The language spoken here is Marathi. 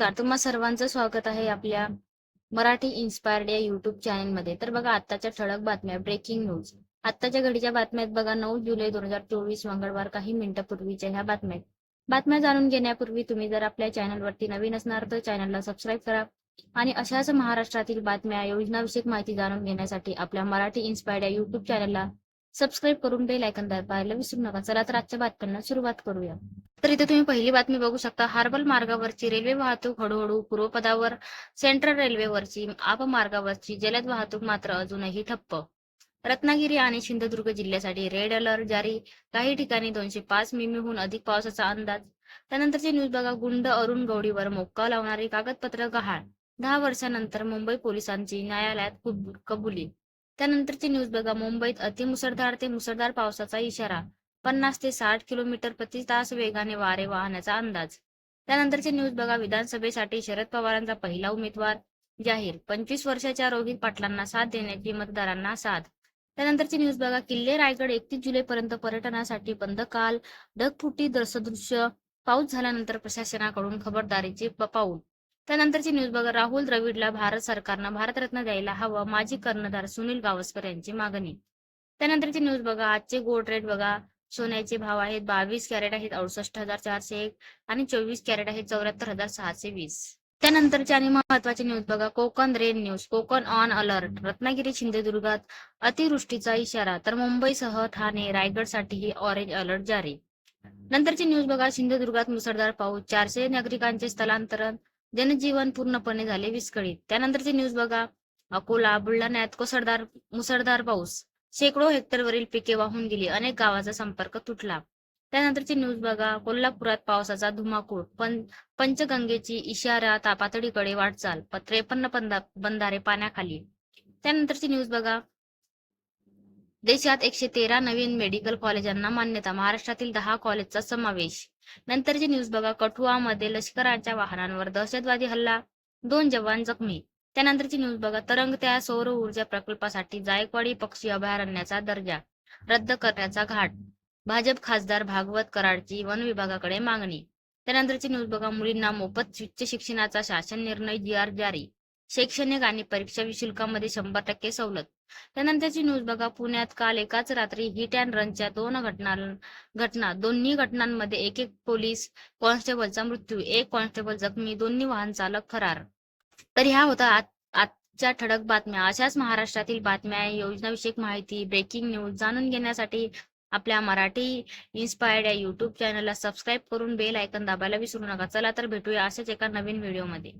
नमस्कार. तुम्हा सर्वांचं स्वागत आहे आपल्या मराठी इन्स्पायर्ड या युट्यूब चॅनलमध्ये तर बघा आत्ताच्या ठळक बातम्या ब्रेकिंग न्यूज आत्ताच्या घडीच्या बातम्यात बघा नऊ जुलै दोन हजार चोवीस मंगळवार काही मिनिटापूर्वीच्या ह्या बातम्यात बातम्या जाणून घेण्यापूर्वी तुम्ही जर आपल्या चॅनलवरती नवीन असणार तर चॅनलला सबस्क्राईब करा आणि अशाच महाराष्ट्रातील बातम्या योजनाविषयक माहिती जाणून घेण्यासाठी आपल्या मराठी इन्स्पायर्ड या युट्यूब चॅनलला सबस्क्राईब करून बेल आयकन दाबायला विसरू नका. चला तर आजच्या बातम्यांना सुरुवात करूया. तर इथे तुम्ही पहिली बातमी बघू शकता. हार्बल मार्गावरची रेल्वे वाहतूक हळूहळू पूर्वपदावर सेंट्रल रेल्वेवरची अपमार्गावरची जलद वाहतूक मात्र अजूनही ठप्प. रत्नागिरी आणि सिंधुदुर्ग जिल्ह्यासाठी रेड अलर्ट जारी. काही ठिकाणी दोनशे पाच मिमीहून अधिक पावसाचा अंदाज. त्यानंतरची न्यूज बघा. गुंड अरुण गौडीवर मोक्का लावणारी कागदपत्र गहाळ. दहा वर्षानंतर मुंबई पोलिसांची न्यायालयात कबुली. त्यानंतरची न्यूज बघा. मुंबईत अतिमुसळधार ते मुसळधार पावसाचा इशारा. पन्नास ते साठ किलोमीटर प्रति तास वेगाने वारे वाहण्याचा अंदाज. त्यानंतरची न्यूज बघा. विधानसभेसाठी शरद पवारांचा पहिला उमेदवार जाहीर. पंचवीस वर्षाच्या रोहित पाटलांना साथ देण्याची मतदारांना साथ. त्यानंतरची न्यूज बघा. किल्ले रायगड एकतीस जुलै पर्यंत पर्यटनासाठी बंद काल. ढगफुटी दृश्य पाऊस झाल्यानंतर प्रशासनाकडून खबरदारीचे पाऊल त्यानंतरची न्यूज बघा. राहुल द्रविडला भारत सरकारनं भारतरत्न द्यायला हवं. माजी कर्णधार सुनील गावस्कर यांची मागणी. त्यानंतरची न्यूज बघा. आजचे गोल्ड रेट बघा. सोन्याचे भाव आहेत बावीस कॅरेट आहेत अडुसष्ट हजार चारशे एक आणि चोवीस कॅरेट आहेत चौऱ्याहत्तर हजार सहाशे वीस. त्यानंतरची आणि महत्वाची न्यूज बघा. Konkan rain news. Konkan on alert. Ratnagiri सिंधुदुर्गात अतिवृष्टीचा इशारा. तर मुंबईसह ठाणे रायगडसाठीही ऑरेंज अलर्ट जारी. नंतरची न्यूज बघा. सिंधुदुर्गात मुसळधार पाऊस. चारशे नागरिकांचे स्थलांतरण. जनजीवन पूर्णपणे झाले विस्कळीत. त्यानंतरची न्यूज बघा. अकोला बुलढाण्यात कोसळदार मुसळधार पाऊस. शेकडो हेक्टरवरील पिके वाहून गेली. अनेक गावाचा संपर्क तुटला. त्यानंतरची न्यूज बघा. कोल्हापुरात पावसाचा धुमाकूळ. पण पंचगंगेची इशारा तापातडीकडे वाटचाल. त्रेपन्न बंधारे पाण्याखाली. त्यानंतरची न्यूज बघा. देशात एकशे तेरा नवीन मेडिकल कॉलेजांना मान्यता महाराष्ट्रातील दहा कॉलेजचा समावेश. नंतरची न्यूज बघा कठुआमध्ये लष्कराच्या वाहनांवर दहशतवादी हल्ला दोन जवान जखमी. त्यानंतरची न्यूज बघा तरंगत्या सौर ऊर्जा प्रकल्पासाठी जायकवाडी पक्षी अभयारण्याचा दर्जा रद्द करण्याचा घाट. भाजप खासदार भागवत कराडची वन विभागाकडे मागणी. त्यानंतरची न्यूज बघा मुलींना मोफत उच्च शिक्षणाचा शासन निर्णय जी आर जारी. शैक्षणिक आणि परीक्षा शुल्कामध्ये शंभर टक्के सवलत. त्यानंतरची न्यूज बघा. पुण्यात काल एकाच रात्री हिट अँड रनच्या दोन घटना घटना दोन्ही घटनांमध्ये एक एक पोलीस कॉन्स्टेबलचा मृत्यू एक कॉन्स्टेबल जखमी दोन्ही वाहन चालक फरार. तर ह्या होता आजच्या ठळक बातम्या. अशाच महाराष्ट्रातील बातम्या योजनाविषयक माहिती ब्रेकिंग न्यूज जाणून घेण्यासाठी आपल्या मराठी इन्स्पायर्ड या युट्यूब चॅनलला सबस्क्राईब करून बेल आयकन दाबायला विसरू नका. चला तर भेटूया अशाच एका नवीन व्हिडिओमध्ये